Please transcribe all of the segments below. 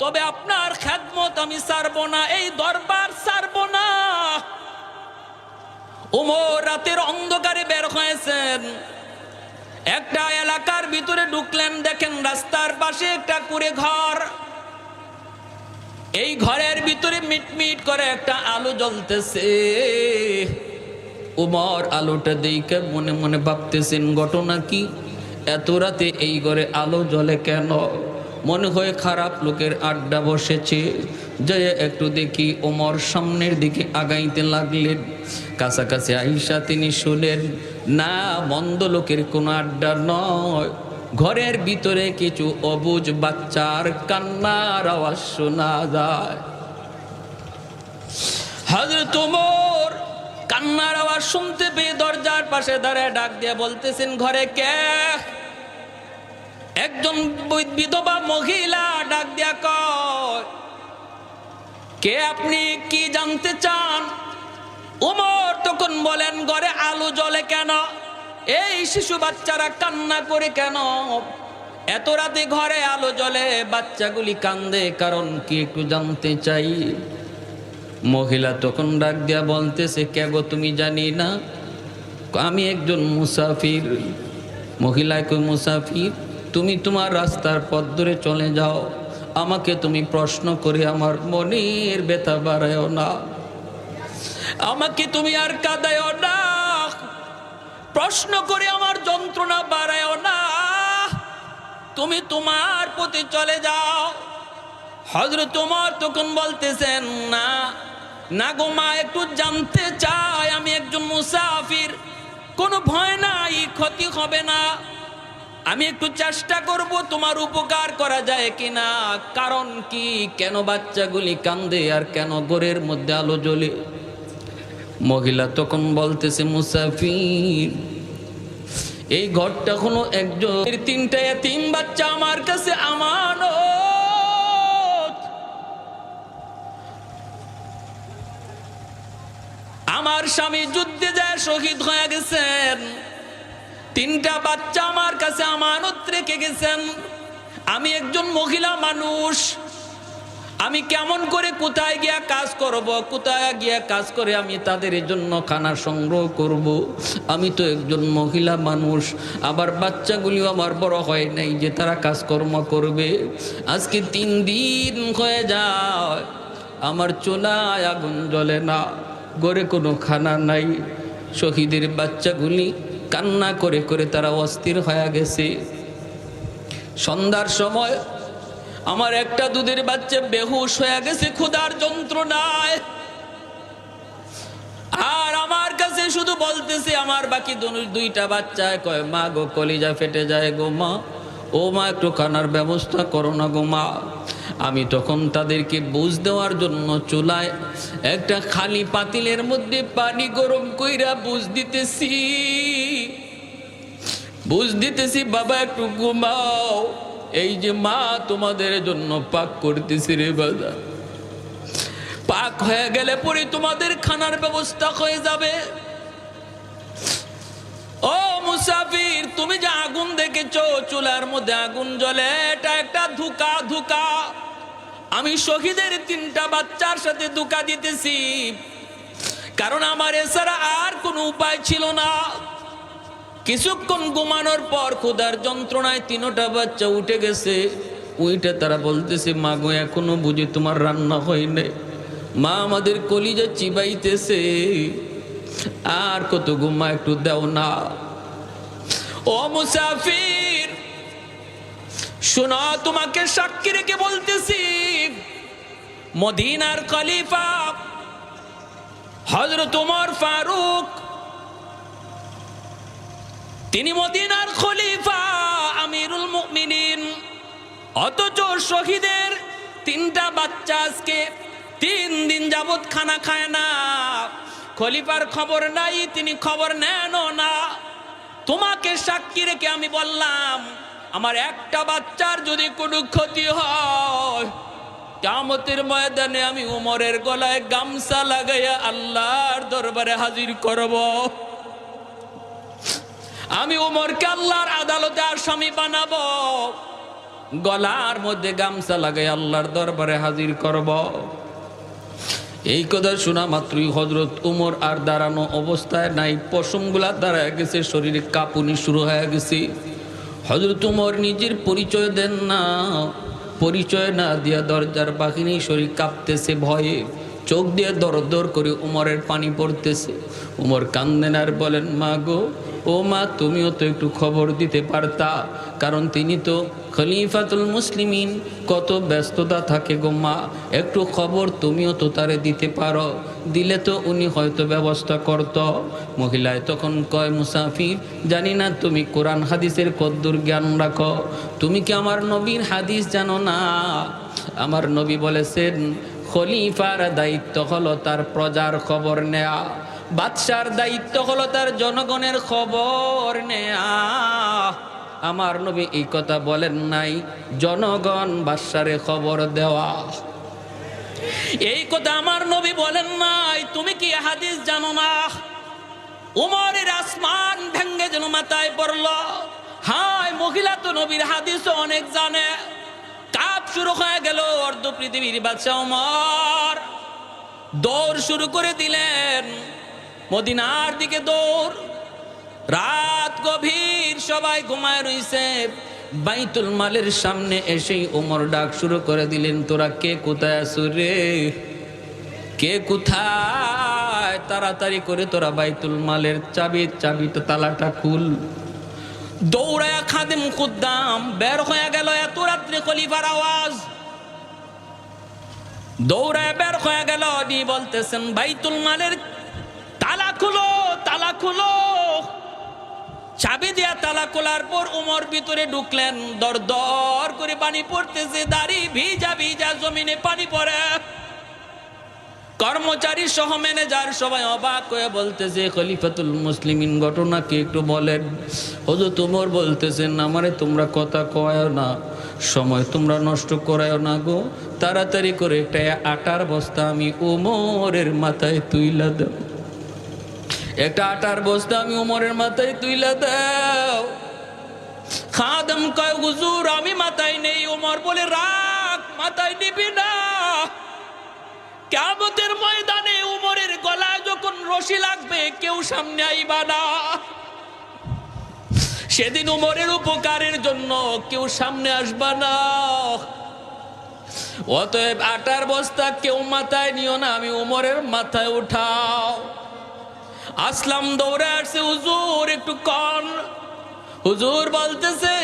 তবে আপনার খ্যাতমত আমি সারবো না, এই দরবার সারবো না। উমর রাতের অন্ধকারে বের হয়েছেন। একটা এলাকার ভিতরে ঢুকলেন, দেখেন রাস্তার পাশে একটা করে ঘর। এই ঘরের ভিতরে মিটমিট করে একটা আলো জ্বলতেছে। উমর আলোটা দেখে মনে মনে ভাবতেছেন, ঘটনা কি? এত রাতে এই ঘরে আলো জ্বলে কেন? মনে হয় খারাপ লোকের আড্ডা বসেছে। যে একটু দেখি ওমর সামনের দিকে আগাইতে লাগলেন। কাছাকাছি আইসা তিনি শুনেন না, মন্দ লোকের কোনো আড্ডা নয়। ঘরের ভিতরে কিছু অবুজ বাচ্চার কান্নার আওয়াজ শোনা যায়। হজরত ওমর কান্নার আওয়াজ শুনতে পেয়ে দরজার পাশে দাঁড়ায় ডাক দিয়ে বলতেছেন, ঘরে কে? একজন বিধবা মহিলা ডাক দিয়া কয়, কে আপনি? কি জানতে চান? উমর তখন বলেন, ঘরে আলো জ্বলে কেন? এই শিশু বাচ্চারা কান্না করে কেন? এত রাতে ঘরে আলো জ্বলে, বাচ্চাগুলি কান্দে, কারণ কি একটু জানতে চাই? মহিলা তখন ডাক দিয়া বলতেছে, কে গো তুমি জানি না? আমি একজন মুসাফির। মহিলা কই মুসাফির? তুমি তোমার রাস্তার পথ ধরে চলে যাও। আমাকে তুমি প্রশ্ন করে আমার মনের ব্যথা বাড়ায়ও না। আমাকে তুমি আর কাঁদায়ও না। প্রশ্ন করে আমার যন্ত্রণা বাড়ায়ও না। তুমি তোমার প্রতি চলে যাও। হজরত তোমার তখন বলতেছেন, না না গো মা, একটু জানতে চাই, আমি একজন মুসাফির। কোনো ভয় নাই, ক্ষতি হবে না। আমি একটু চেষ্টা করব তোমার উপকার করা যায় কিনা। কারণ কি? কেন বাচ্চাগুলি কান্দে আর কেন ঘরের মধ্যে আলো জ্বলে? মহিলা তখন বলতেছে, মুসাফির, এই ঘরটা কোনো একজন তিনটা তিন বাচ্চা আমার কাছে আমানত। আমার স্বামী যুদ্ধে যায়, শহীদ হয়ে গেছেন। তিনটা বাচ্চা আমার কাছে আমানত রেখে গেছেন। আমি একজন মহিলা মানুষ। আমি কেমন করে কোথায় গিয়া কাজ করব, কোথায় গিয়া কাজ করে আমি তাদের জন্য খানা সংগ্রহ করব? আমি তো একজন মহিলা মানুষ আবার বাচ্চাগুলিও আমার বড় হয় নাই যে তারা কাজকর্ম করবে। আজকে তিন দিন হয়ে যায়, আমার চোলায় আগুন জ্বলে না গড়ে কোনো খানা নাই। শহীদের বাচ্চাগুলি কান্না করে করে তারা অস্থির হয়ে গেছে। সন্ধ্যার সময় আমার একটা দুধের বাচ্চা বেহুশ হয়ে গেছে, ক্ষুধার যন্ত্রণায়। আর আমার কাছে শুধু বলতেছে, আমার বাকি দুইটা বাচ্চায় কয়, মা গো, কলিজা ফেটে যায় গো মা। ও মা, একটু কানার ব্যবস্থা করো না গো মা। আমি তখন তাদেরকে বুঝ দেওয়ার জন্য চুলায় একটা খালি পাতিলের মধ্যে পানি গরম কইরা বুঝ দিতেছি। বুঝ দিতেছি, বাবা, একটু ঘুমাও। এই যে মা তোমাদের জন্য পাক করতেছি রে বাবা। পাক হয়ে গেলে পরে তোমাদের খানার ব্যবস্থা হয়ে যাবে। ও মুসাফির, তুমি যে আগুন দেখেছ, চুলার মধ্যে আগুন জ্বলে, এটা একটা ধুকা ধুকা। আমি শহীদের তিনটা বাচ্চার সাথে ধোকা দিতেছি। কারণ আমার এছাড়া আর কোনো উপায় ছিল না। কিছুক্ষণ ঘুমানোর পর ক্ষুধার যন্ত্রণায় তিনোটা বাচ্চা উঠে গেছে। উইটা তারা বলতেছে মা গো এখনও বুঝি তোমার রান্না হয়নি। মা আমাদের কলিজা চিবাইতেছে। আর কত ঘুমা একটু দেও না। ও মুসাফির, শোনো, তোমাকে সাক্ষী রেখে বলতেছি, মদিনার খলিফা হজরত উমর ফারুক, তিনি মদিনার খলিফা, আমিরুল মুমিনিন। অথচ শহীদের তিনটা বাচ্চা আজকে তিন দিন যাবৎ খানা খায় না। খলিফার খবর নাই, তিনি খবর নেনও না। তোমাকে সাক্ষী রেখে আমি বললাম, আমার একটা বাচ্চার যদি কোনো ক্ষতি হয় কামতের ময়দানে আমি উমরের গলায় গামছা লাগাইয়া আল্লাহর দরবারে হাজির করব। আমি উমরকে আল্লাহর আদালতে আসামি বানাবো, গলার মধ্যে গামছা লাগাই আল্লাহর দরবারে হাজির করব। এই কথা শোনা মাত্রই হজরত উমর আর দাঁড়ানো অবস্থায় নাই, পশমগুলা দাঁড়ায় গেছে, শরীরে কাঁপুনি শুরু হয়ে গেছে। হজরত উমর নিজের পরিচয় দেন না, পরিচয় না দিয়া দরজার বাহিনী শরীর কাঁপতেছে ভয়ে, চোখ দিয়ে দর দর করে উমরের পানি পড়তেছে। উমর কান্দেন আর বলেন, মা গো ও মা, তুমিও তো একটু খবর দিতে পারতা। কারণ তিনি তো খলিফাতুল মুসলিমিন। কত ব্যস্ততা থাকে গো মা, একটু খবর তুমিও তো তারে দিতে পারো। দিলে তো উনি হয়তো ব্যবস্থা করত। মহিলায় তখন কয়, মুসাফির, জানি না তুমি কোরআন হাদিসের কদ্দুর জ্ঞান রাখো। তুমি কি আমার নবীর হাদিস জানো না? আমার নবী বলেছেন, খলিফার দায়িত্ব হলো তার প্রজার খবর নেয়া। বাদশার দায়িত্ব হলো তার জনগণের খবর নেয়া। আমার নবী এই কথা বলেন নাই, জনগণ বাদশারে খবর দেওয়া। এই কথা আমার নবী বলেন নাই, তুমি কি হাদিস জানো না? উমরের আসমান ভেঙ্গে যেন মাথায় পড়ল। হায়, মহিলা তো নবীর হাদিসও অনেক জানে। কাপ শুরু হয়ে গেল অর্ধ পৃথিবীর বাচ্চা উমর। দৌড় শুরু করে দিলেন। মদিনার দিকে দৌড়। রাত গভীর, সবাই ঘুমায় রইছে। বাইতুল মালের সামনে এসেই ওমর ডাক শুরু করে দিলেন, তোরা কে কোথায় আছো রে? কে কোথায়? তাড়াতাড়ি করে তোরা বাইতুল মালের চাবি চাবি তো তালাটা খুল। দৌড়ায়া খাদেম কুদ্দাম, বের হয়ে গেল এত রাত্রে খলিফার আওয়াজ। দৌড়ায় বের হয়ে গেল বলতেছেন, বাইতুল মালের খুলো তালা খুলো চাবি দিয়া তালা খোলার পর উমর ভিতরে ঢুকলেন দর দর করে পানি পড়তেছে, দাড়ি ভিজা ভিজা, জমিনে পানি পড়ে। কর্মচারী সহ ম্যানেজার সবাই অবাক হয়ে বলতেছে, খলিফাতুল মুসলিমিন ঘটনাকে একটু বলেন? হজু তোমর বলতেছেন, আমারে তোমরা কথা কয় না, সময় তোমরা নষ্ট করায় না গো। তাড়াতাড়ি করে একটা আটার বস্তা আমি উমরের মাথায় তুইলা দাও একটা আটার বস্তা আমি উমরের মাথায় তুইলা দাও। খাদম কয়, হুজুর, আমি মাথায় নেই। উমর বলে রাখ মাথায় নিবি না। কেমতের ময়দানে উমরের গলায় যখন রশি লাগবে, কেউ সামনে আইবা না। সেদিন উমরের উপকারের জন্য কেউ সামনে আসবা না। অতএব আটার বস্তা কেউ মাথায় নিও না, আমি উমরের মাথায় উঠাও। আসলাম দৌড়ে আসছে হুজুর, একটু কন। হুজুর বলতেছে,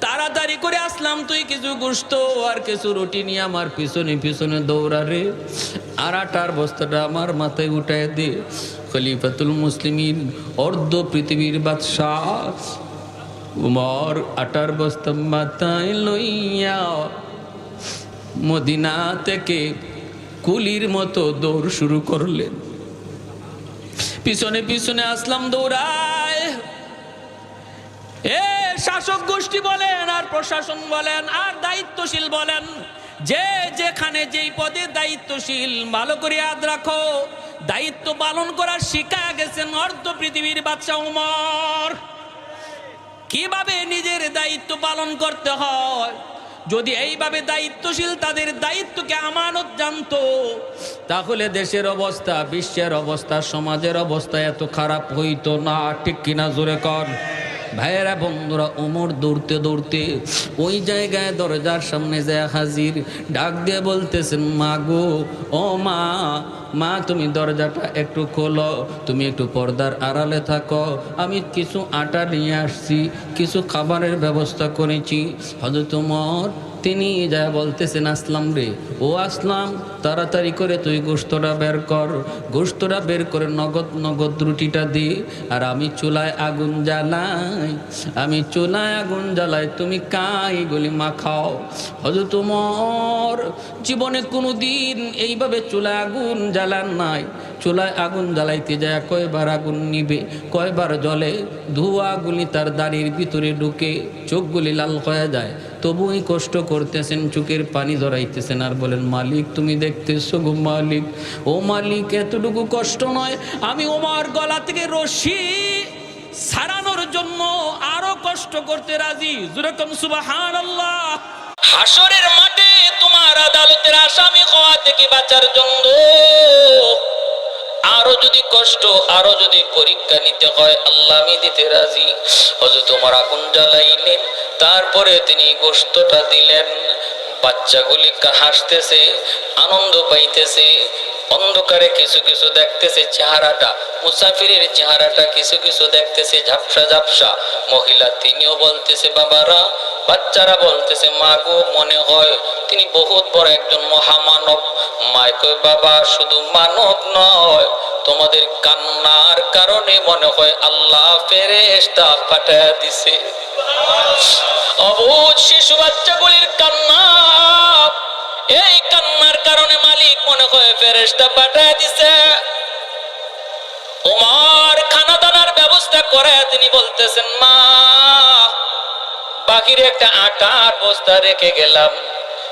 তাড়াতাড়ি করে আসলাম, তুই কিছু গুস্ত আর কিছু রুটি নিয়ে আমার পিছনে পিছনে দৌড়ারে আর আটার বস্তাটা আমার মাথায় উঠায় দে। খলিফাতুল মুসলিমিন, অর্ধ পৃথিবীর বাদশাহ। উমর আটার বস্তা মাথায় লইয়া মদিনা থেকে কুলির মতো দৌড় শুরু করলেন। পিছনে পিছনে আসলাম দৌড়ায়। এ শাসক গোষ্ঠী বলেন, আর প্রশাসন বলেন, আর দায়িত্বশীল বলেন, যে যেখানে যেই পদে দায়িত্বশীল, ভালো করে ইয়াদ রাখো। দায়িত্ব পালন করার শিখা গেছেন অর্ধ পৃথিবীর বাচ্চা উমর। কীভাবে নিজের দায়িত্ব পালন করতে হয়? যদি এইভাবে দায়িত্বশীল তাদের দায়িত্বকে আমানত জানতো, তাহলে দেশের অবস্থা, বিশ্বের অবস্থা, সমাজের অবস্থা এত খারাপ হইতো না। ঠিক কিনা জোরে কর ভাইয়েরা, বন্ধুরা ওমর দৌড়তে দৌড়তে ওই জায়গায় দরজার সামনে যায় হাজির। ডাক দিয়ে বলতেছেন, মা গো, ও মা মা, তুমি দরজাটা একটু খোলো, তুমি একটু পর্দার আড়ালে থাকো। আমি কিছু আটা নিয়ে আসছি, কিছু খাবারের ব্যবস্থা করেছি। হয়তো তোমার তিনি যা বলতেছেন, আসলাম রে। ও আসলাম, তাড়াতাড়ি করে তুই গোস্তটা বের কর। গোস্তটা বের করে নগদ নগদ রুটিটা দি। আর আমি চুলায় আগুন জ্বালাই, আমি চুলায় আগুন জ্বালাই, তুমি কাই গুলি মাখাও? হয়তো তোমার জীবনে কোনো দিন এইভাবে চুলায় আগুন জ্বালান নাই। চুলায় আগুন জ্বালাইতে যায়, কয়বার আগুন নিবে? কয়বার জলে ধোঁয়াগুলি তার দাড়ির ভিতরে ঢুকে, চোখগুলি লাল হয়ে যায়। তবুই কষ্ট করতেছেন, চোখের পানি ধরাইতেছেন আর বলেন, মালিক, তুমি দেখতেছো গো মালিক। ও মালিক, এতটুকু কষ্ট নয়। আমি ওমার গলা থেকে রশি সারানোর জন্য আরও কষ্ট কষ্ট করতে রাজি। যেরকম সুবাহান আল্লাহ হাসরের মাঠে তোমার আদালতের আসামি হওয়া থেকে বাঁচার জন্য আরও যদি কষ্ট, আরও যদি পরীক্ষা নিতে হয়, আল্লাহ আমি দিতে রাজি। হয়তো তোমার আগুন জ্বালাইলেন, তারপরে তিনি গোস্তটা দিলেন। বাচ্চাগুলি হাসতেছে, আনন্দ পাইতেছে। অন্ধকারে কিছু কিছু দেখতেছে চেহারাটা। মুসাফিরের চেহারাটা কিছু কিছু দেখতেছে ঝাপসা ঝাপসা। মহিলা তিনিও বলতেছে, বাবারা, বাচ্চারা বলতেছে মা গো মনে হয় তিনি বহুত বড় একজন মহামানব। মায় কয়, বাবা, শুধু মানব নয়, তোমাদের কান্নার কারণে মনে হয় আল্লাহ ফেরেশতা পাঠায় দিছে। অবুজ শিশু বাচ্চাগুলির কান্না। এই কান্নার কারণে মালিক মনে হয় ফেরেশতা পাঠায় দিছে। তোমার খানা দানার ব্যবস্থা করে তিনি বলতেছেন, মা, বাকির একটা আটার বস্তা রেখে গেলাম।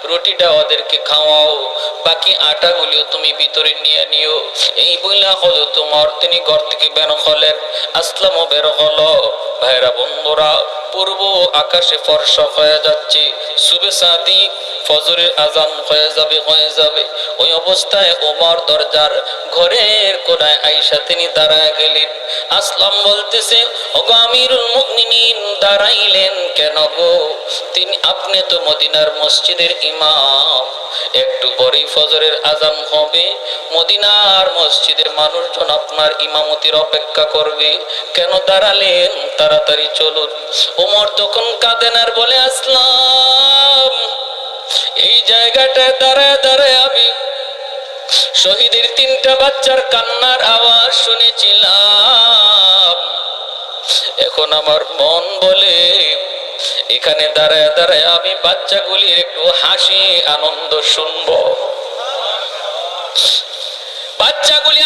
রুটিটা ওদেরকে খাওয়াও। বাকি আটাগুলিও তুমি ভিতরে নিয়ে নিও। এই বইলা হলো তোমার। তিনি ঘর থেকে বের হলেন। আসলামও বের হলো। ভাইরা বন্ধুরা পূর্ব আকাশে ফর্সা হয়ে যাচ্ছে। শুভে সাদিক ফজরের আজান হয়ে যাবে হয়ে যাবে। ওই অবস্থায় ওমর দরজার ঘরের কোনায় আইসা তিনি দাঁড়ায় গেলেন। আসলাম বলতেছে, ওগো আমিরুল মুমিনিন, দাঁড়াইলেন কেন গো? তিনি, আপনি তো মদিনার মসজিদের ইমাম। একটু পরেই ফজরের আজান হবে। মদিনার মসজিদের মানুষজন আপনার ইমামতির অপেক্ষা করবে। কেন দাঁড়ালেন? তাড়াতাড়ি চলুন। ওমর তখন কাঁদেন আর বলে, আসলাম। এই জায়গাটায় দাঁড়ায় দাঁড়ায় আমি শহীদের তিনটা বাচ্চার কান্নার আওয়াজ শুনেছিলাম। এখন আমার মন বলে, এখানে দাঁড়ায় দাঁড়ায় আমি বাচ্চাগুলির একটু হাসি, আনন্দ শুনব। বাচ্চাগুলি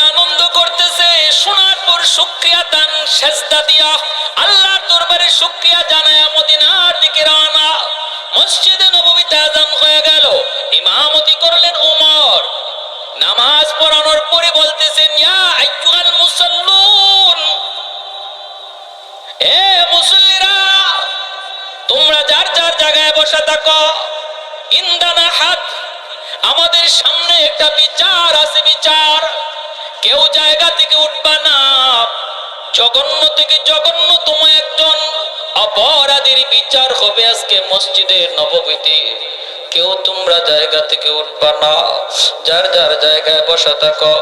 শোনার পর শুক্রিয়া দান, সেজদা দিয়া আল্লাহর দরবারে শুক্রিয়া জানায় মদিনার দিকে রওনা। মসজিদে নববীতে আজান হয়ে গেল। ইমামতি করলেন ওমর। নামাজ পড়ানোর পরে বলতেছেন, ইয়া আইয়ুহাল মুসাল্লুন, এ মুসল্লিরা, তোমরা যার যার জায়গায় বসে থাকো। ইন্দানা হাত আমাদের সামনে একটা বিচার আছে, বিচার। কেউ জায়গা থেকে উঠবা না। জঘন্য থেকে জঘন্যতম একজন। অপরাধীর বিচার হবে আজকে মসজিদে নববীতে। কেউ তোমরা জায়গা থেকে উঠবা না। যার যার জায়গায় বসা থাকো।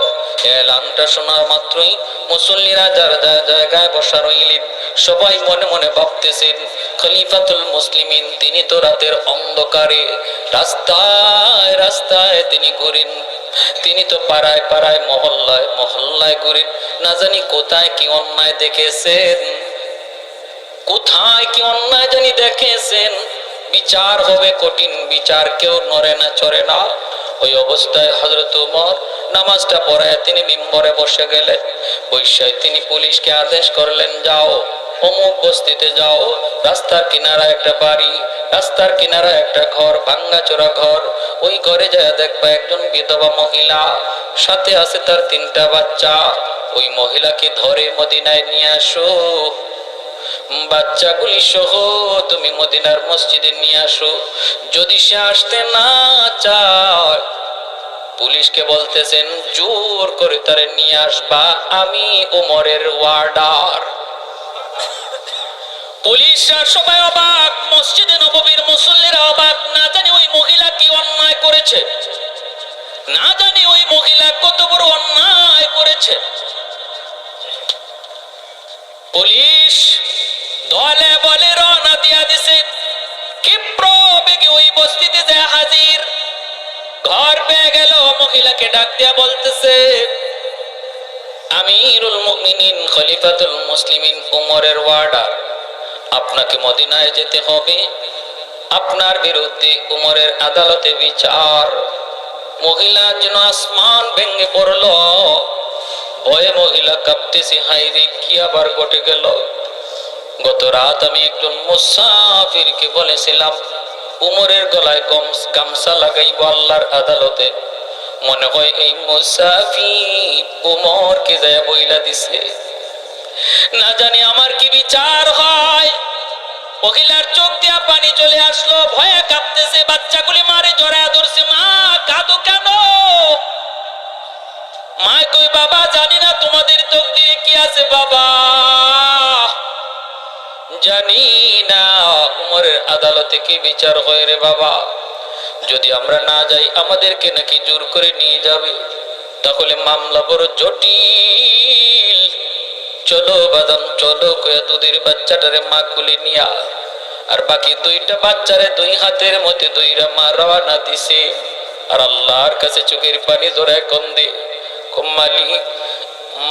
এলানটা শোনা মাত্রই মুসল্লিরা যার যার জায়গায় বসা রইলেন, সবাই মনে মনে ভাবতেছেন, খলিফাতুল মুসলিমিন তিনি তো রাতের অন্ধকারে। রাস্তায় রাস্তায় তিনি ঘুরেন। তিনি তো পাড়ায় পাড়ায় মহল্লায় মহল্লায় ঘুরেন না জানি কোথায় কি অন্যায় দেখেছেন। কোথায় কি অন্যায় জানি দেখেছেন। বিচার হবে কঠিন, বিচার কেউ নড়ে না, চড়ে না। ওই অবস্থায় হজরত উমর নামাজটা পড়ায় তিনি মিম্বরে বসে গেলেন। বৈশায় তিনি পুলিশকে আদেশ করলেন, যাও। অমুক বস্তিতে যাও। রাস্তার কিনারা একটা বাড়ি, রাস্তার কিনারা একটা ঘর, ভাঙ্গাচোরা ঘর। ওই ঘরে যায় দেখবা একজন বিধবা মহিলা, সাথে আছে তার তিনটা বাচ্চা। ওই মহিলাকে ধরে মদিনায় নিয়ে আসো। বাচ্চাগুলি সহ তুমি মদিনার মসজিদে নিয়ে আসো। যদি সে আসতে না চায়, পুলিশকে বলতেছেন, জোর করে তারে নিয়ে আসবা। আমি ওমরের ওয়ার্ডার। পুলিশরা সবাই অবাক, মসজিদে নববীর মুসল্লিরা অবাক। না জানি ওই মহিলা কি অন্যায় করেছে। না জানি ওই মহিলা কত বড় অন্যায় করেছে। পুলিশ দলে বলে রওনা দিয়া দিছে। ক্ষিপ্র বেগে ওই বস্তিতে যায় হাজির। ঘর পেয়ে গেল, মহিলাকে ডাক দিয়া বলতেছে, আমিরুল মুমিনিন খলিফাতুল মুসলিমিন উমরের ওয়ার্ডার। আপনাকে মদিনায় যেতে হবে। আপনার বিরুদ্ধে উমরের আদালতে বিচার। মহিলা যেন আসমান ভেঙে পড়ল। ভয়ে মহিলা কাঁপতেছে হাইরে কি আবার ঘটে গেল? গত রাত আমি একজন মুসাফিরকে বলেছিলাম, উমরের গলায় গম- গামছা লাগাইব আল্লাহর আদালতে। মনে হয় এই মুসাফির উমরকে যায় বইলা দিছে। না জানি আমার কি বিচার হয়। মহিলার চোখ দিয়া পানি চলে আসলো, ভয়ে কাঁপতেছে, বাচ্চাগুলি মারে, জড়ায় ধরছে, মা, কাঁদো কেন? মা, কই বাবা, জানি না তোমাদের চোখ দিয়ে কি আছে, বাবা। জানি না উমরের আদালতে কি বিচার হয় রে বাবা। যদি আমরা না যাই, আমাদেরকে নাকি জোর করে নিয়ে যাবে। তাহলে মামলা বড় জটিল। চলো বাদাম চলো কয়া দুধের বাচ্চাটারে মা কুলে নিয়া। আর বাকি দুইটা বাচ্চারে দুই হাতের মধ্যে দুইরা মা রওয়ানা দিছে। আর আল্লাহর কাছে চোখের পানি ধরে কন্দে মালিক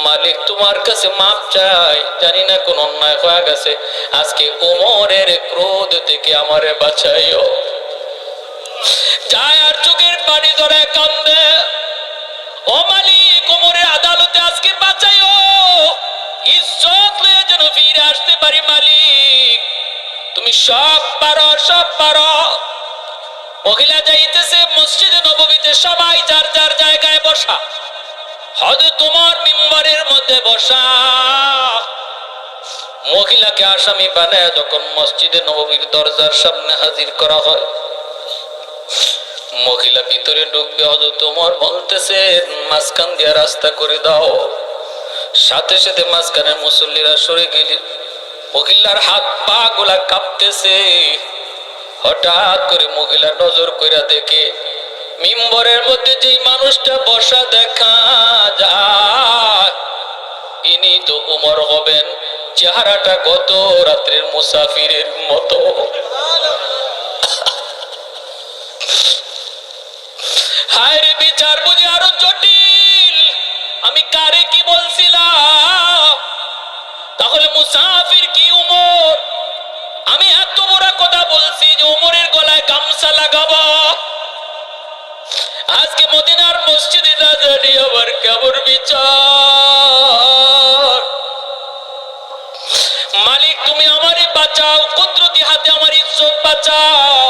মালিক তোমার কাছে মাপ চাই জানি না কোন অন্যায় হয়ে গেছে। আজকে ওমরের ক্রোধ থেকে আমারে বাঁচাইও। যায় আর চোখের পানি ধরে কান্দে ও মালিক ওমরের আদালতে আজকে বাঁচাইও। ইজ্জত লয়ে যেন ফিরে আসতে পারি, মালিক। তুমি সব পারো সব পারো। মহিলা যাইতেছে, মসজিদে নবমীতে সবাই যার যার জায়গায় বসা। হয়তো তোমার মিম্বরের মধ্যে বসা। মহিলাকে আসামি বানায় যখন মসজিদে নবমীর দরজার সামনে হাজির করা হয়। মহিলা ভিতরে ঢুকবে হয়তো তোমার বলতেছে, মাঝখান দিয়ে রাস্তা করে দাও। সাথে সাথে মাঝখানের মুসল্লিরা সরে গেলি মহিলার হাত পা গুলা কাঁপতেছে। হঠাৎ করে মহিলা নজর কইরা দেখে, মিম্বরের মধ্যে যেই মানুষটা বসা দেখা যায়, ইনি তো উমর হবেন, চেহারাটা গত রাত্রের মুসাফিরের মতো। হায় বিচার বুঝি আরও জটিল। মুসাফির কি উমর? আমি এত বড় কথা বলছি যে উমরের গলায় গামছা লাগাবো। আজকে মদিনার মসজিদে না জানি আবার কেমন বিচার? মালিক, তুমি আমারে বাঁচাও, কুদরতি হাতে আমার ইজ্জত বাঁচাও।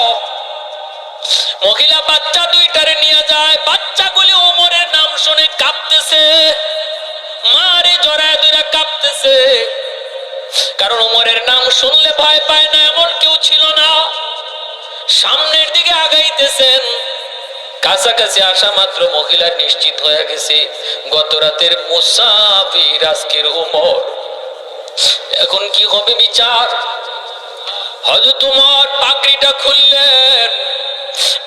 মহিলা বাচ্চা দুইটারে নিয়ে যায়, বাচ্চাগুলি ওমরের নাম শুনে কাঁপতেছে। মারে জড়ায় দুইরা কাঁপতেছে। কারণ ওমরের নাম শুনলে ভয় পায় না, এমন কেউ ছিল না। সামনের দিকে আগাইতেছেন। কাছাকাছি আসা মাত্র মহিলা নিশ্চিত হয়ে গেছে, গত রাতের মুসাফির আজকের উমর। এখন কি হবে বিচার? হয়তো তোমার পাগড়িটা খুললেন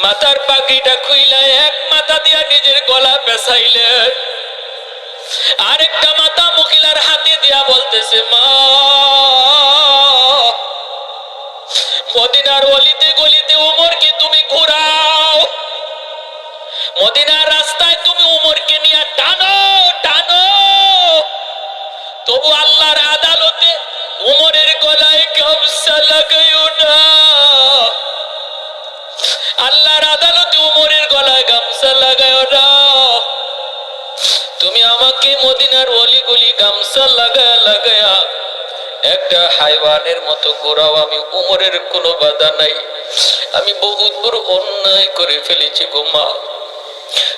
মাথার পাগড়িটা খুইলা এক মাথা দিয়া নিজের গলা পেছাইলেন আরেকটা মাথা মহিলার হাতে দিয়া বলতেছে, মা, মদিনার অলিতে গলিতে উমরকে তুমি ঘোরাও। মদিনার রাস্তায় তুমি উমরকে নিয়ে টানো টানো। তবু আল্লাহর আদালতে উমরের গলায় গামছা লাগাইও না। আল্লাহর আদালতে উমরের গলায় গামছা লাগাইও না। তুমি আমাকে মদিনার অলিগুলি গামছা লাগায়া লাগায়া একটা হাইওয়ানের মতো গোড়াও আমি উমরের কোনো বাধা নাই। আমি বহুত বড় অন্যায় করে ফেলেছি গো মা।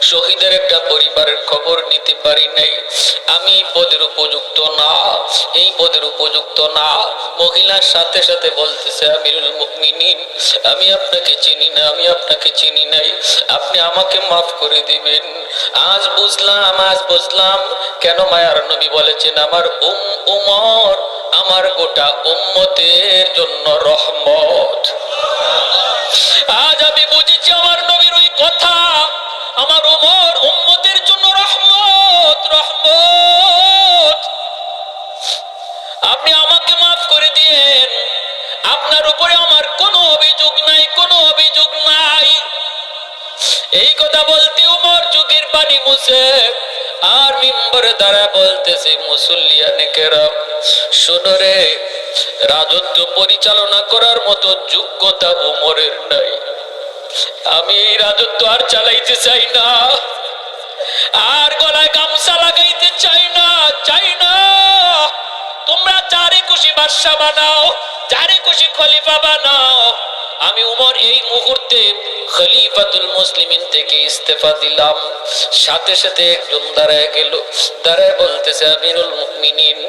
শহীদের একটা পরিবারের খবর নিতে পারি নাই। আমি পদের উপযুক্ত না, এই পদের উপযুক্ত না। মহিলার সাথে সাথে বলতেছে, আমিরুল মুকমিনিন আমি আপনাকে চিনি না, আমি আপনাকে চিনি নাই। আপনি আমাকে মাফ করে দিবেন। আজ বুঝলাম আজ বুঝলাম। কেন মায়ার নবী বলেছেন, আমার উম, উমর, আমার গোটা উম্মতের জন্য রহমত। আজ আমি বুঝেছি আমার নবীর ওই কথা। আমার ওমর উম্মতের জন্য রহমত রহমত। আপনি আমাকে মাফ করে দিয়েন। আপনার উপরে আমার কোনো অভিযোগ নাই, কোনো অভিযোগ নাই। এই কথা বলতে উমর চোখের পানি মুছে, আর মিম্বর দ্বারা বলতেছে, মুসল্লিয়ানে কেরাম, শোনো রে, রাজত্ব পরিচালনা করার মতো যোগ্যতা উমরের নাই। আমি রাজত্ব আর চালাইতে চাই না। আর গলায় গামছা লাগাইতে চাই না চাই না। তোমরা চারে খুশি বাদশা বানাও চারে খুশি খলিফা বানাও। আমি উমর এই মুহূর্তে খলিফাতুল মুসলিমিন থেকে ইস্তেফা দিলাম। সাথে সাথে একজন দাঁড়ায় গেল, দাঁড়ায় বলতেছে, আমিরুল মুমিনিন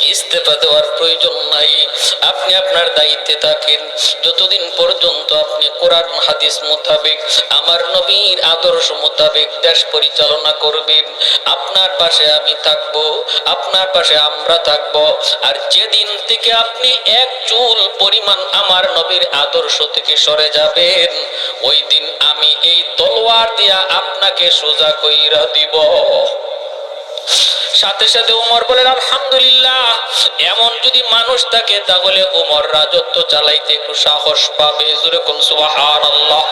ইস্তেফা দেওয়ার প্রয়োজন নাই। আপনি আপনার দায়িত্বে থাকেন। যতদিন পর্যন্ত আপনি কোরআন, হাদিস মোতাবেক, আমার নবীর আদর্শ মোতাবেক দেশ পরিচালনা করবেন, আপনার পাশে আমি থাকব, আপনার পাশে আমরা থাকব। আর যেদিন থেকে আপনি এক চুল পরিমাণ আমার নবীর আদর্শ থেকে সরে যাবেন, ওই দিন আমি এই তলোয়ার দিয়া আপনাকে সোজা কইরা দিব। সাথে সাথে উমর বলেন আলহামদুলিল্লাহ এমন যদি মানুষ থাকে তাহলে উমর রাজত্ব চালাইতে একটু সাহস পাবে জুরে কোন সুবাহান আল্লাহ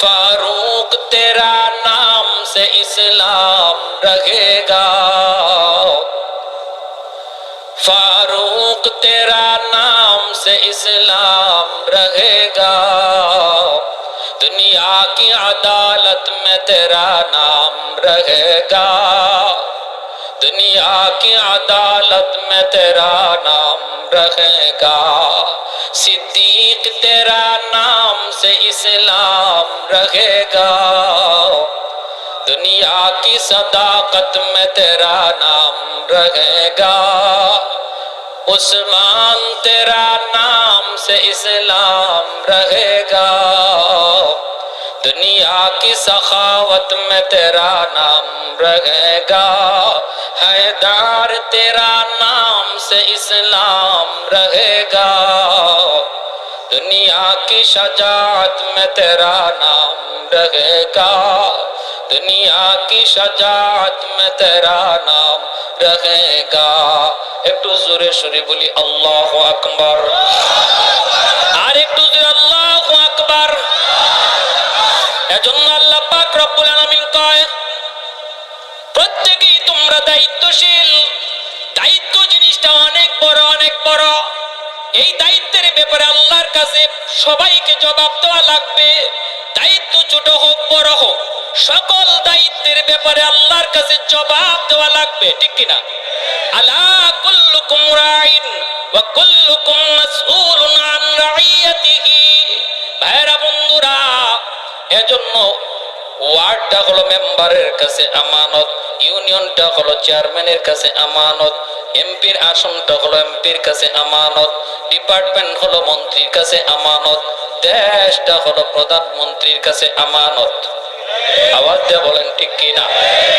ফারুক তেরা নাম সে ইসলাম রহেগা फारूक तेरा नाम से इस्लाम रहेगा दुनिया की अदालत में तेरा नाम रहेगा दुनिया की अदालत में तेरा नाम रहेगा। सिद्दीक तेरा नाम से इस्लाम रहेगा। दुनिया की सदाकत में तेरा नाम रहेगा। उस्मान तेरा नाम से इस्लाम रहेगा। دنیا کی سخاوت میں تیرا نام رہے گا۔ ہے دار تیرا نام سے اسلام رہے گا۔ دنیا کی شجاعت میں تیرا نام رہے گا۔ دنیا کی شجاعت میں تیرا نام رہے گا۔ ایک تو একটু জোরে সরে বলি اکبر۔ আকবর ایک تو জোরে اللہ اکبر۔ এজন্য আল্লাহ পাক রব্বুল আলামিন কয়, প্রত্যেকেই তোমরা দায়িত্বশীল। দায়িত্ব জিনিসটা অনেক বড় অনেক বড়। এই দায়িত্বের ব্যাপারে আল্লাহর কাছে সবাইকে জবাব দেওয়া লাগবে। দায়িত্ব ছোট হোক, বড় হোক, সকল দায়িত্বের ব্যাপারে আল্লাহর কাছে জবাব দেওয়া লাগবে, ঠিক কিনা? আলা কুল্লুকুম রাইন ওয়া কুল্লুকুম মাসউলুন আন রাইয়াতিহি। ভাইরা বন্ধুরা এজন্য ওয়ার্ডটা হলো মেম্বারের কাছে আমানত, ইউনিয়নটা হলো চেয়ারম্যানের কাছে আমানত, এমপির আসনটা হলো এমপির কাছে আমানত, ডিপার্টমেন্ট হলো মন্ত্রীর কাছে আমানত, দেশটা হলো প্রধানমন্ত্রীর কাছে আমানত। আওয়াজ দিয়ে বলেন, ঠিক কিনা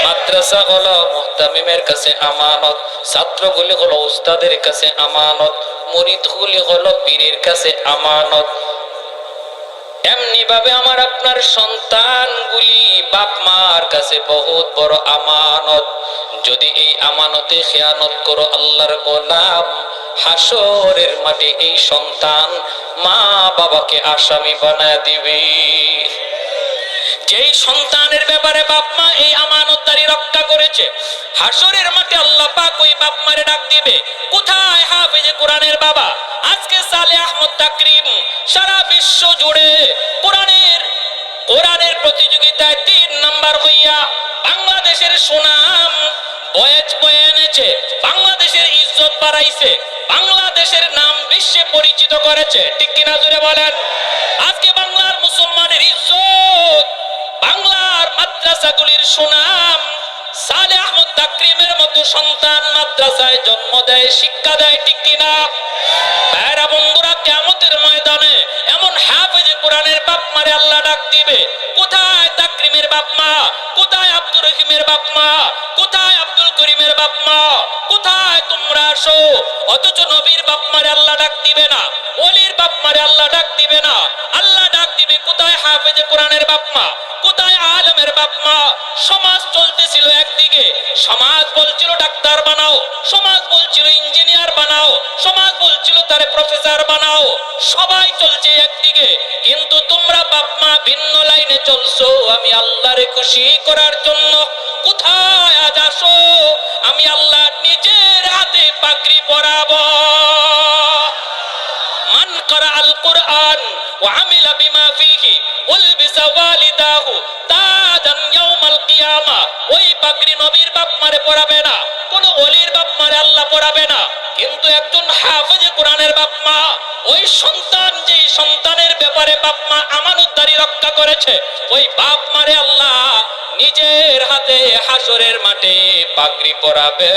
মাদ্রাসা হলো মুহতামিমের কাছে আমানত, ছাত্রগুলি হলো উস্তাদের কাছে আমানত, মুরিদগুলি হলো পীরের কাছে আমানত এমনি ভাবে আমার আপনার সন্তানগুলি বাপ মার কাছে বহুত বড় আমানত। যদি এই আমানতে খেয়ানত করো আল্লাহর গোলাম হাসরের মাঠে এই সন্তান মা বাবাকে আসামি বানায় দিবে। যেই সন্তানের ব্যাপারে বাপ মা এই আমানতদারি রক্ষা করেছে, হাসরের মাঠে আল্লাহ পাক ওই বাপ মারে ডাক দিবে, কোথায় হাফেজে কোরআনের বাবা? আজকে সালে আহমদ তাকরিম সারা বিশ্ব জুড়ে কোরআনের কোরআনের প্রতিযোগিতায় তিন নাম্বার হইয়া বাংলাদেশের সুনাম বয়েজ বয়ে এনেছে, বাংলাদেশের ইজ্জত বাড়াইছে, বাংলাদেশের নাম বিশ্বে পরিচিত করেছে। ঠিক কিনা জুড়ে বলেন? আজকে বাংলার মুসলমানের ইজ্জত বাংলার মাদ্রাসাগুলির সুনাম। সালে আহমদ তাকরিমের মতো সন্তান মাদ্রাসায় জন্ম দেয়, শিক্ষা দেয়, ঠিক কিনা? ভাইরা বন্ধুরা কেমতের ময়দানে এমন হাফেজে কোরআনের বাপ মারে আল্লাহ ডাক দিবে। কোথায় তাকরিমের বাপ মা? কোথায় আব্দুর রহিমের বাপ মা? কোথায় আব্দুল করিমের বাপ মা? কোথায় তোমরা আসো? অথচ নবীর বাপ মারে আল্লাহ ডাক দিবে না। অলির বাপ মারে আল্লাহ ডাক দিবে না। আল্লাহ ডাক দিবে, কোথায় হাফেজে কোরআনের বাপ মা? কোথায় আলমের বাপ মা সমাজ চলতেছিল একদিকে সমাজ বলছিল ডাক্তার বানাও সমাজ বলছিল ইঞ্জিনিয়ার বানাও সমাজ বলছিল তারে প্রফেসর বানাও সবাই চলছে একদিকে কিন্তু তোমরা বাপ মা ভিন্ন লাইনে চলছো আমি আল্লাহরে খুশি করার জন্য কোথায় আজ আসো আমি আল্লাহ নিজের হাতে পাগড়ি পরাবো মান করা আল কোরআন وعمل بما فيه ولبس والداه তাজান ইয়াউমাল কিয়ামা, ওই পাগড়ি নবীর বাপ মারে পড়াবে না, কোন ওলির বাপ মারে আল্লাহ পড়াবে না। কিন্তু একজন হাফেজে কোরআনের বাপ মা, ওই সন্তান যে সন্তানের ব্যাপারে বাপ মা আমানতদারি রক্ষা করেছে, ওই বাপ মারে আল্লাহ নিজের হাতে হাসরের মাঠে পাগড়ি পরাবে।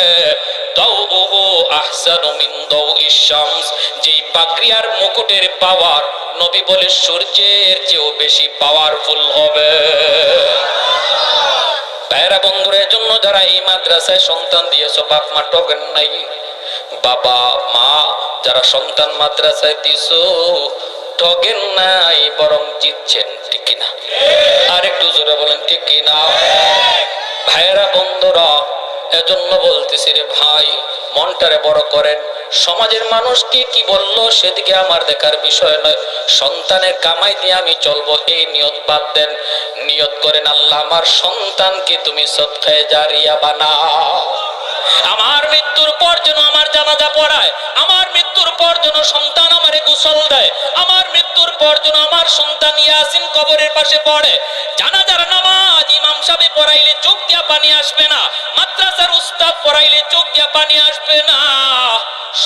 দাউহু আহসানু মিন দাউইশ শামস, যেই পাগড়ি আর মুকুটের পাওয়ার, নবী বলে সূর্যের চেয়েও বেশি পাওয়ারফুল হবে। প্যারা বন্ধুরের জন্য যারা এই মাদ্রাসায় সন্তান দিয়েছ, বাপ মা টকেন নাই। বাবা, মা, যারা সন্তান মাদ্রাসায় দিস ঠগেন নাই, বরং জিতছেন, ঠিক কিনা? আর একটু জোরে বলেন, ঠিক কিনা? ভাইয়েরা, বন্ধুরা এজন্য বলতেছি রে ভাই, মনটারে বড় করেন। সমাজের মানুষ কি কি বলল সেদিকে আমার দেখার বিষয় নয়। সন্তানের কামাই দিয়ে আমি চলবো, এই নিয়ত বাদ দেন। নিয়ত করেন, আল্লাহ আমার সন্তানকে তুমি সৎকায় জারিয়া বানাও। আমার মৃত্যুর পর যেন আমার জানাজা পড়ায়, আমার মৃত্যুর পর যেন সন্তান আমারে গোসল দেয়, আমার মৃত্যুর পর যেন আমার সন্তান ইয়াসিন কবরের পাশে পড়ে। জানাজার নামাজ ইমাম সাহেব পড়াইলে চোখ দিয়া পানি আসবে না, মাদ্রাসার উস্তাদ পড়াইলে চোখ দিয়া পানি আসবে না।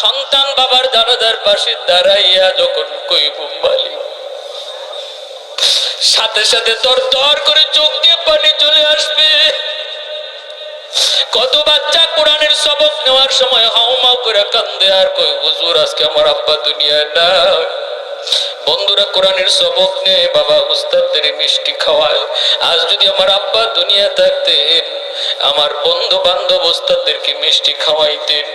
সন্তান বাবার জানাজার পাশে দাঁড়াইয়া যখন কই বুম্বালি সাথে সাথে দর দর করে চোখ দিয়ে পানি চলে আসবে। কত বাচ্চা কোরআনের সবক নেওয়ার সময় হাউমাউ করে কান্দে, আর কই, হুজুর, আজকে আমার আব্বা দুনিয়া না বন্ধুরা, কোরআনের সবক নে বাবা, উস্তাদদের মিষ্টি খাওয়ায়। আজ যদি আমার আব্বা দুনিয়া থাকতেন আমার বন্ধু বান্ধব উস্তাদদেরকে মিষ্টি খাওয়াইতেন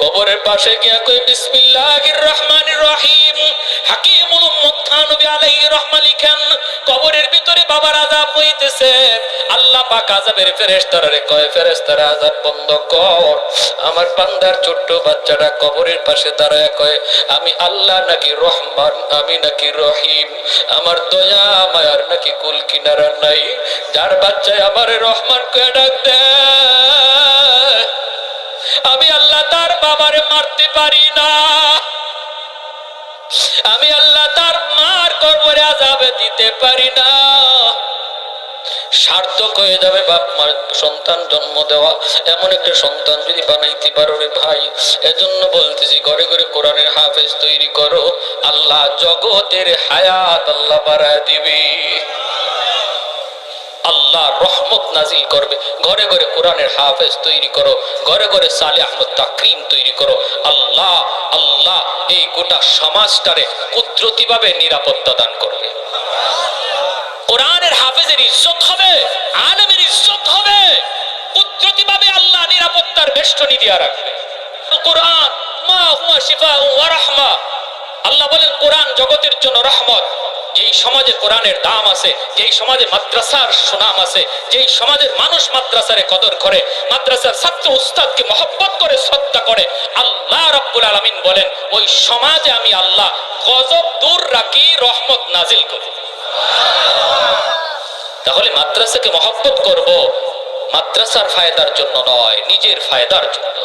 কবরের পাশে গিয়া কই বিসমিল্লাহির রহমানির রহিম। হাকিমুল মুত্তানবী আলাইহির রহমা লিখেন, কবরের ভিতরে বাবার আযাব হইতেছে। আল্লাহ পাক আযাবের ফেরেশতারে কয়, ফেরেশতারা আযাব বন্ধ কর। আমার বান্দার ছোট্ট বাচ্চাটা কবরের পাশে দাঁড়ায় কয়, আমি আল্লাহ নাকি রহমান, আমি নাকি রহিম। আমার দয়া, মায়ার নাকি কুল কিনারা নাই। যার বাচ্চায় আমার রহমান কয়ে ডাক দেয় আমি আল্লাহ তার বাবারে মারতে পারি না। আমি আল্লাহ তার মার কবরে আজাবে দিতে পারি না। সার্থক হয়ে যাবে বাপ মার সন্তান জন্ম দেওয়া। এমন একটা সন্তান যদি বানাইতে পারো রে ভাই, এজন্য বলতেছি, ঘরে ঘরে কোরআনের হাফেজ তৈরি করো। আল্লাহ জগতের হায়াত আল্লাহ বাড়ায় দিবি। আল্লাহ রহমত নাজিল করবে। ঘরে ঘরে কোরআনের হাফেজ তৈরি করো। ঘরে ঘরে সালে আহমদ তাকরিম তৈরি করো। আল্লাহ আল্লাহ এই গোটা সমাজটারে কুদরতি ভাবে নিরাপত্তা দান করবে। কোরআনের হাফেজের ইজ্জত হবে, আলেমের ইজ্জত হবে। কুদরতি ভাবে আল্লাহ নিরাপত্তার বেষ্টনী দিয়া রাখবে। কোরআন, মা হুয়া শিফা ওয়া রাহমা। আল্লাহ বলেন, কোরআন জগতের জন্য রহমত। যেই সমাজে কোরআনের দাম আছে, যেই সমাজে মাদ্রাসার সুনাম আছে, যেই সমাজের মানুষ মাদ্রাসারে কদর করে, মাদ্রাসার ছাত্র উস্তাদকে মহব্বত করে, শ্রদ্ধা করে, আল্লাহ রাব্বুল আলামিন বলেন, ওই সমাজে আমি আল্লাহ গজব দূর রাখি, রহমত নাজিল করি। তাহলে মাদ্রাসাকে মহব্বত করব মাদ্রাসার ফায়দার জন্য নয়, নিজের ফায়দার জন্য।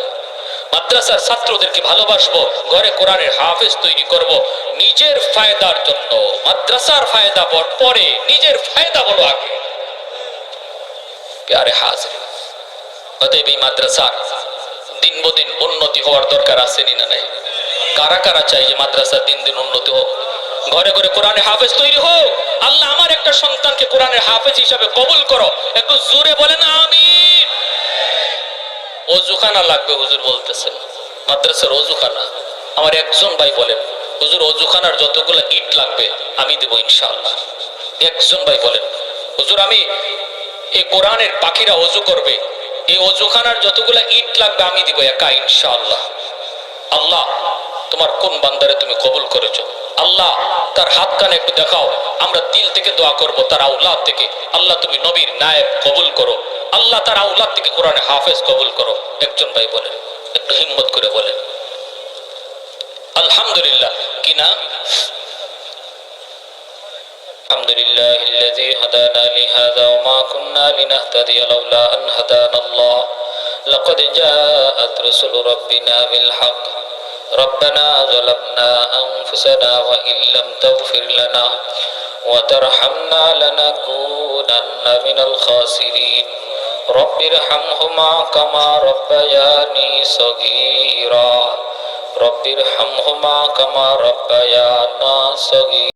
মাদ্রাসার ছাত্রদেরকে ভালোবাসবো, ঘরে কোরআনের হাফেজ তৈরি করব। নিজের ফায়দার জন্য, মাদ্রাসার ফায়দা পরে, নিজের ফায়দা বলো আগে। প্যারে হাজির। অতএব এই মাদ্রাসার দিন দিন উন্নতি হওয়ার দরকার আছে নি না নাই? কারা কারা চাই যে মাদ্রাসা দিন দিন উন্নতি হোক? ঘরে ঘরে কোরআনে হাফেজ তৈরি হোক। আল্লাহ আমার একটা সন্তানকে কোরআনের হাফেজ হিসাবে কবুল করো। একটু জোরে বলেন, আমিন। অজুখানা লাগবে, হুজুর বলতেছেন মাদ্রাসার অজুখানা। আমার একজন ভাই বলেন, হুজুর, অজুখানার যতগুলো ইট লাগবে, আমি দেব ইনশাআল্লাহ। একজন ভাই বলেন, হুজুর, আমি এই কোরআনের পাখিরা অজু করবে, এই অজুখানার যতগুলো ইট লাগবে, আমি দিব একা ইনশাআল্লাহ। আল্লাহ তোমার কোন বান্দারে তুমি কবুল করেছ? আল্লাহ, তার হাত কানে একটু দেখাও। আমরা দিল থেকে দোয়া করব, তার আউলাদ থেকে। আল্লাহ, তুমি নবীর নায়ক কবুল করো। আল্লাহ, তার আউলাদ থেকে কোরআনে হাফেজ কবুল করো। একজন ভাই বলে, একটু হিম্মত করে বলে। আলহামদুলিল্লাহ। কিনা الحمد لله الذي هدانا لهذا وما كنا لنهتدي لولا أن هدانا الله لقد جاءت رسل ربنا بالحق ربنا ظلمنا أنفسنا وإن لم تغفر لنا وترحمنا لنكونن من الخاسرين. رب ارحمهما كما ربياني صغيرا. رب ارحمهما كما ربيانا صغيرا.